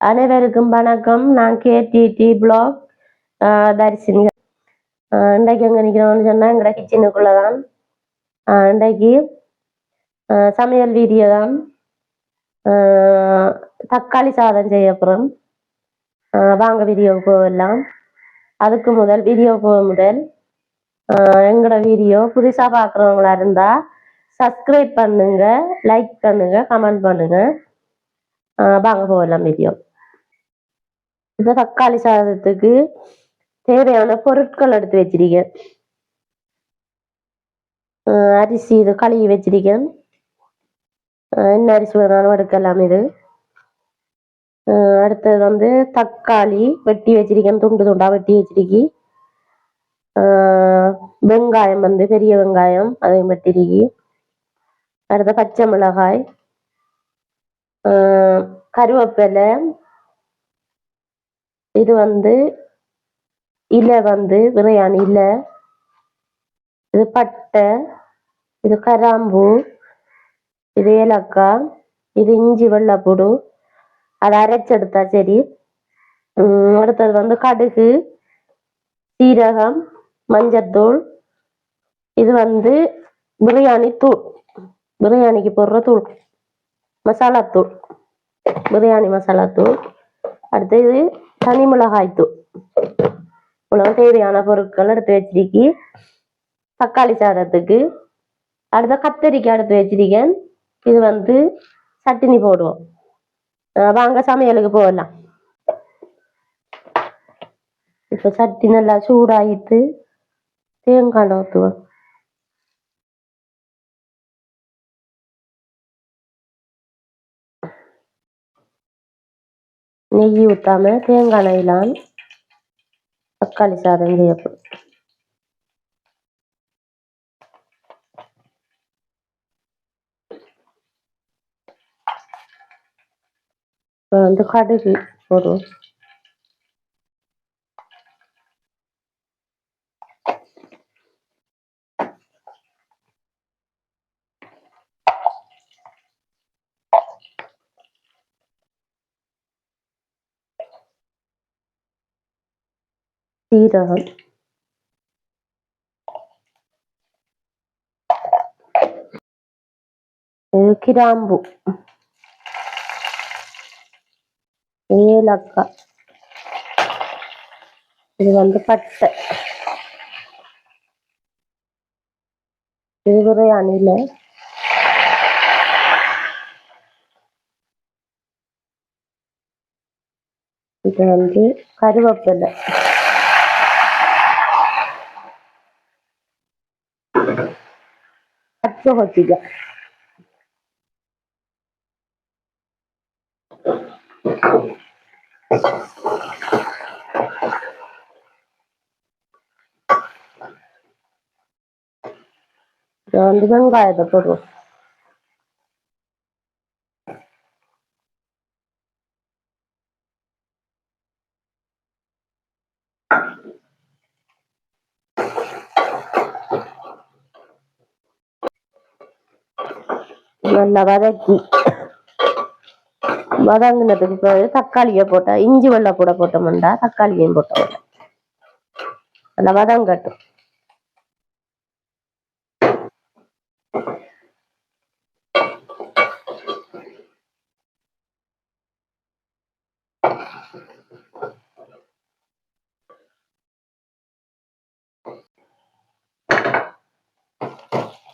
அனைவருக்கும் வணக்கம். நான் கேடிடி பிளாக் தரிசினி. இன்றைக்கு எங்கே நிற்கிறோம்னு சொன்னால் எங்களோட கிச்சனுக்குள்ளே தான் இன்றைக்கு சமையல் வீடியோ தான். தக்காளி சாதம் செய்ய அப்புறம் வாங்க வீடியோ போகலாம் அதுக்கு முதல் வீடியோ போக முதல் எங்களோட வீடியோ புதுசாக பார்க்குறவங்களா இருந்தால் சப்ஸ்கிரைப் பண்ணுங்கள் லைக் பண்ணுங்கள் கமெண்ட் பண்ணுங்கள் வாங்க போகலாம் வீடியோ இப்போ தக்காளி சாதத்துக்கு தேவையான பொருட்கள் எடுத்து வச்சிருக்கேன். அரிசி இது கழுவி வச்சிருக்கேன். என்ன அரிசி வேணாலும் எடுக்கலாம் இது. அடுத்தது வந்து தக்காளி வெட்டி வச்சிருக்கேன். துண்டு துண்டா வெட்டி வச்சிருக்கி வெங்காயம் வந்து பெரிய வெங்காயம் அதையும் வெட்டிருக்கி அடுத்த பச்சை மிளகாய் கருவேப்பிலை இது வந்து இலை வந்து பிரியாணி இலை இது பட்டை இது கராம்பு இது ஏலக்காய் இது இஞ்சி வெள்ளைப்பூடு அதை அரைச்செடுத்தா சரி. அடுத்தது வந்து கடுகு சீரகம் மஞ்சத்தூள். இது வந்து பிரியாணி தூள். பிரியாணிக்கு போடுற தூள். மசாலா பிரியாணி மசாலா தூள். அடுத்து இது தனி மிளகாய்த்தூள் இவ்வளோ தேவையான பொருட்கள் எடுத்து வச்சிருக்கி தக்காளி சாதத்துக்கு. அடுத்த கத்தரிக்காய் எடுத்து வச்சிருக்கேன். இது வந்து சட்டினி போடுவோம். வாங்க சமையலுக்கு போகலாம். இப்போ சட்டி நல்லா சூடாயிட்டு தேங்காய் ஊற்றுவோம் நெய் ஊத்தாம தேங்காய் எண்ணெயிலான் தக்காளி சாதம் செய்யப்படும் இப்போ வந்து கடுகு போடுவோம் சீரகம் இது கிராம்பு ஏலக்காய் இது வந்து பட்டை இது பிரியாணியில் இது வந்து கருவேப்பிலை பச்சை கொத்திக்காய் இது வந்து வெங்காயத்தை நல்லா வதக்கி வதங்கினதுக்கு பிறகு தக்காளியை போட்டா இஞ்சி வெள்ளை கூட போட்டோம்டா தக்காளியையும் போட்டோம் நல்லா வதங்கட்டும்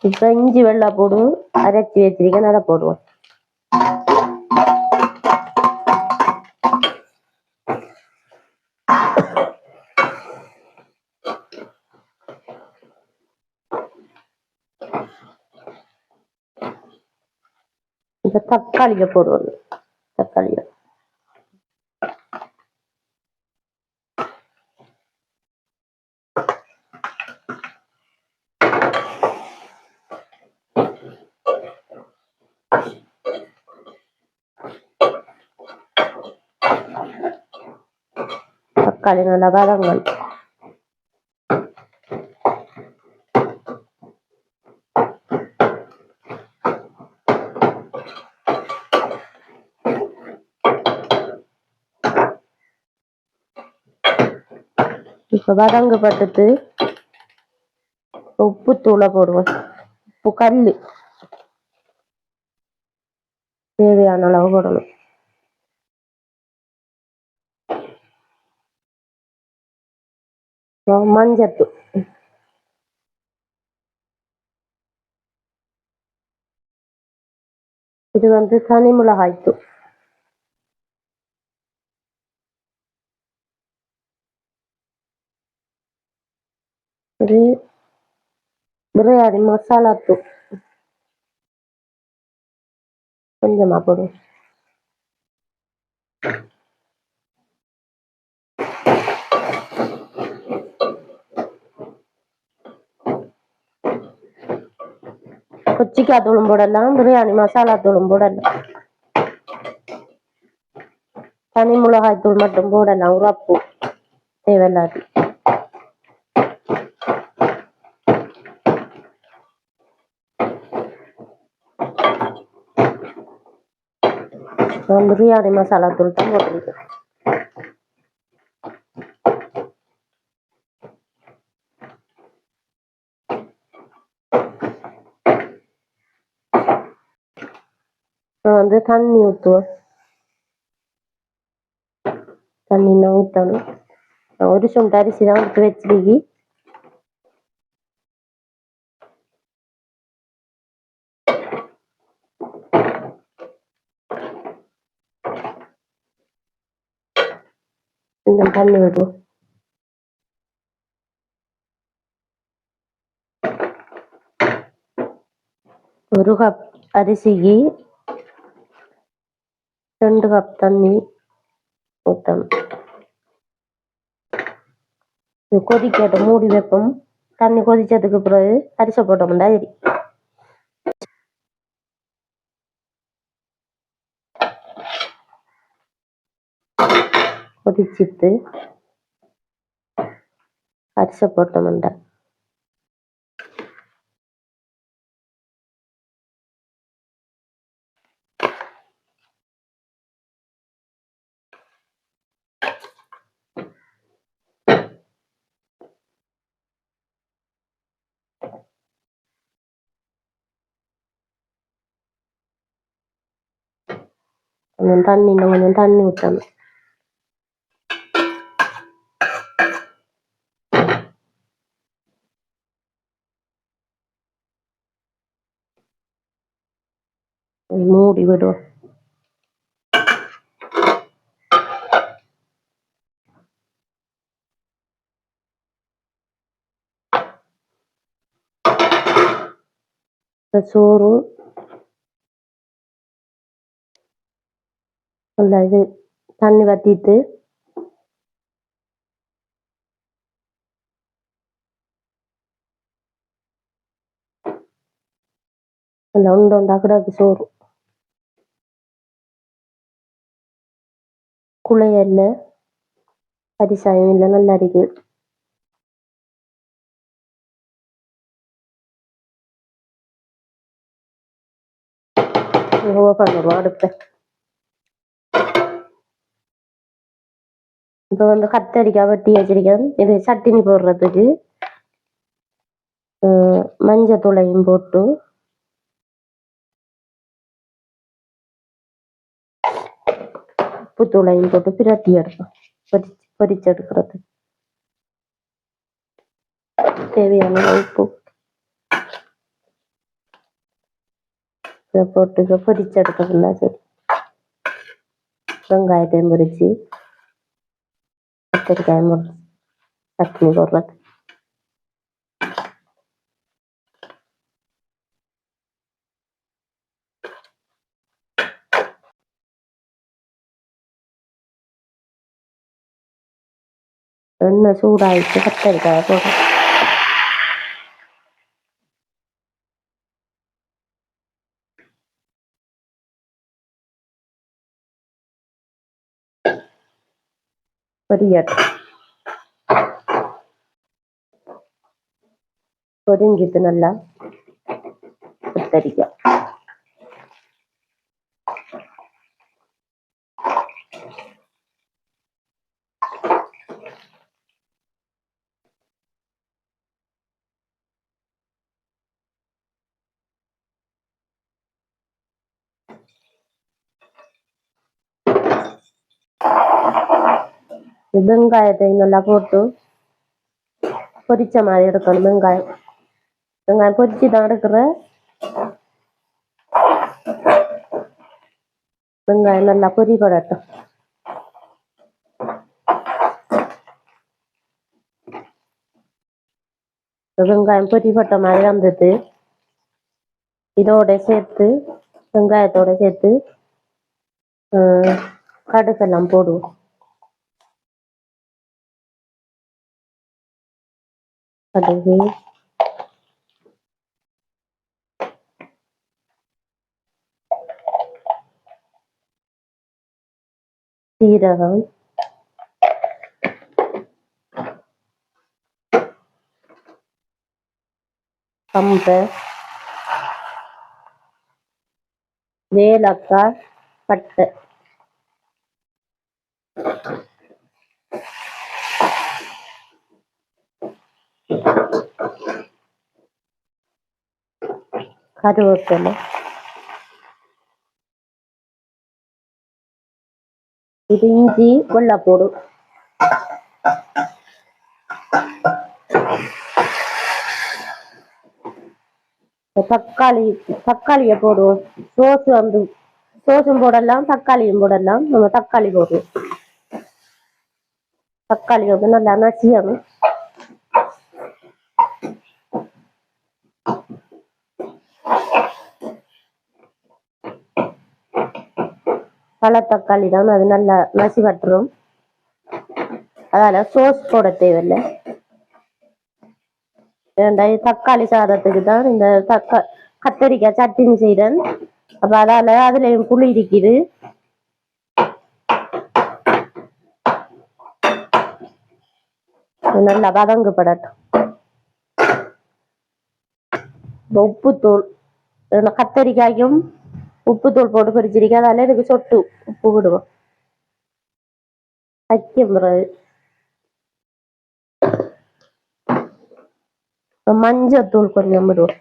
இப்ப இஞ்சி வெள்ளை போடுவோம் அரைச்சி வச்சிருக்கேன் அதை போடுவோம். இப்ப தக்காளியை போடுவோம். களிநல பதங்கள் இப்ப வதங்க பட்டுட்டு உப்பு தூளை போடுவோம். உப்பு கல் தேவையான அளவு போடணும். மஞ்சத்து இது வந்து தனி மிளகாய் தூள். பிரியாணி மசாலா தூள். கொஞ்சமா போடுவோம் கொச்சிக்காய் தூளும் போடலாம் பிரியாணி மசாலா தூளும் போடலாம் தனி. மிளகாய் தூள் மட்டும் போடலாம் உரப்பு. தேவையில்லாது. பிரியாணி மசாலா தூள் தான் போட்டிருக்கேன். நான் வந்து தண்ணி ஊற்றுவேன் தண்ணி நான் ஊற்றணும் நான் ஒரு சொண்டு அரிசி தான் எடுத்து வச்சிருக்கி இந்த தண்ணி விடுவோம் ஒரு கப் அரிசிக்கு ரெண்டு கப் தண்ணி ஊற்றணும் இது கொதிக்கட்டும் மூடி வைப்போம். தண்ணி கொதிச்சதுக்கு பிறகு அரிசி போட்டோம்னா சரி கொதிச்சிட்டு அரிசி போட்டோம்டா கொஞ்சம் தண்ணி இன்னும் கொஞ்சம் தண்ணி ஊற்றணும் மூடி விடுவோம் இந்த இது தண்ணி வத்திட்டு நல்லா உண்டு உண்டா கிடக்கு சோறு குழைய இல்லை அரிசாயம் இல்லை நல்லா இருக்கு. பண்ணுவோம் அடுப்பை இப்போ வந்து கத்தரிக்காய் வெட்டி வச்சிருக்கேன் இது சட்டினி போடுறதுக்கு அஹ் மஞ்சத்தூளையும் போட்டு உப்புத்தூளையும் போட்டு பிரட்டி எடுப்போம். பொரிச்சு பொரிச்செடுக்கிறது. தேவையான உப்பு. இதை போட்டு இதை பொரிச்செடுத்தோம்னா சரி. வெங்காயத்தையும் பொரிச்சு त्या ठिकाणी मग टाकणी करूयात न सोडायचं हात तरी काय പൊരിയട്ടെ പൊരിഞ്ചിട്ട് നല്ല ഉത്തരിക്കാം Thank you. வெங்காயத்தையும் நல்லா போட்டு பொரிச்ச மாதிரி எடுக்கணும். வெங்காயம். வெங்காயம் பொரிச்சு தான் எடுக்கிறேன். வெங்காயம் நல்லா பொரிபடட்டும். வெங்காயம் பொரிபட்ட மாதிரி வந்தது. இதோட சேர்த்து வெங்காயத்தோட சேர்த்து கடுகெல்லாம் போடுவோம். கடுகு சீரகம் கம்பு ஏலக்காய் பட்டை கருவேப்பிலை இது இஞ்சி வெள்ளைப்பூடு இந்த தக்காளி தக்காளியை போடுவோம். சோஸ் வந்து சோஸும் போடலாம் தக்காளியும் போடலாம். நம்ம தக்காளி போடுவோம். தக்காளி வந்து நல்லா நசியணும் பல தக்காளி தான் அது நல்லா நசி வட்டுரும் அதால சோஸ் போட தேவையில்லை. ஏன்டா தக்காளி சாதத்துக்கு தான் இந்த தக்கா கத்தரிக்காய் சட்னி செய்கிறேன் அப்போ அதால அதுலயும் புளி இருக்குது. நல்லா வதங்குபடட்டும் உப்புத்தூள் கத்தரிக்காயும் கத்தரிக்காய்க்கும் உப்புத்தூள் போட்டு பொரிச்சிருக்கேன் அதால இதுக்கு சொட்டு உப்பு விடுவோம் வைக்கும் பிறகு மஞ்சத்தூள் கொஞ்சம் விடுவோம்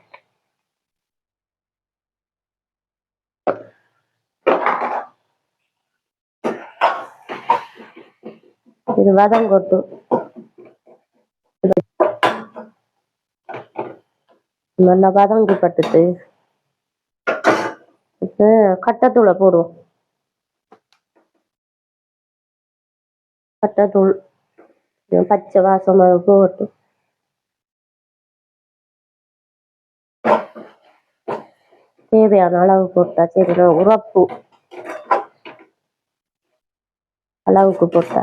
இது வதங்கொட்டு நல்லா வதங்கி பட்டுட்டு இப்போ கட்டத்தூளை போடுவோம். கட்டத்தூள் பச்சை வாசமாக போகட்டும் தேவையான அளவு போட்டா சரி நான் உரப்பு. அளவுக்கு போட்டா.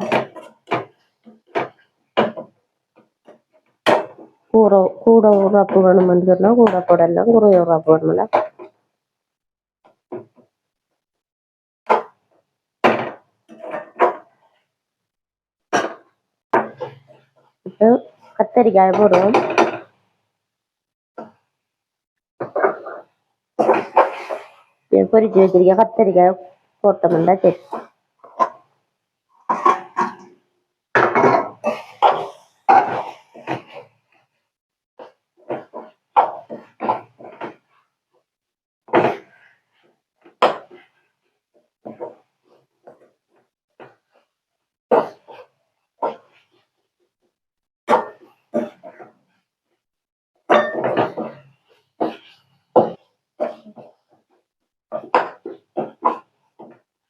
கூட கூட உரப்பு வேணும் சொன்னா கூட போடலாம் குறைய உரப்பு வேணும்ல இப்போ கத்தரிக்காய் போடுவோம். இது பொரிச்சு வச்சிருக்க கத்தரிக்காய் போட்டோம்னா சரி.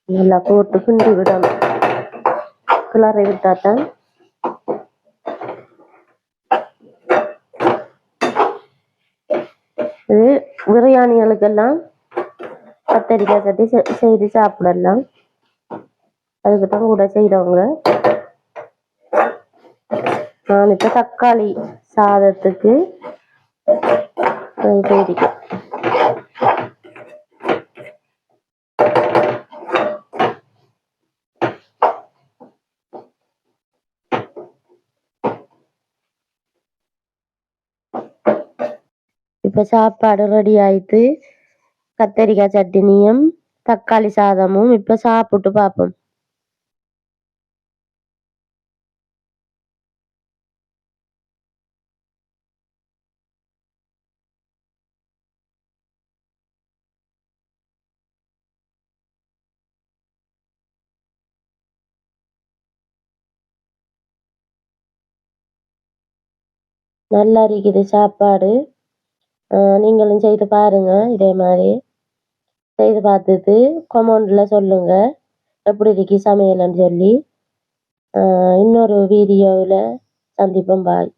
நல்லா போட்டு கிண்டி விடணும் கிளறி விட்டாதான் இது பிரியாணிகளுக்கெல்லாம் கத்தரிக்காய் சட்டி செ- செய்து சாப்பிடலாம் அதுக்கு தான் கூட செய்கிறவங்க நான் இப்போ தக்காளி சாதத்துக்கு செய்திருக்கேன் இப்போ சாப்பாடு ரெடி ஆயிட்டு கத்தரிக்காய் சட்னியும் தக்காளி சாதமும் இப்போ சாப்பிட்டு பார்ப்போம் நல்லா இருக்குது சாப்பாடு. நீங்களும் செய்து பாருங்க இதே மாதிரி. செய்து பார்த்துட்டு கொமெண்ட்ல சொல்லுங்க எப்படி இருக்கு சமையல்னு சொல்லி. இன்னொரு வீடியோவில் சந்திப்போம் பாய்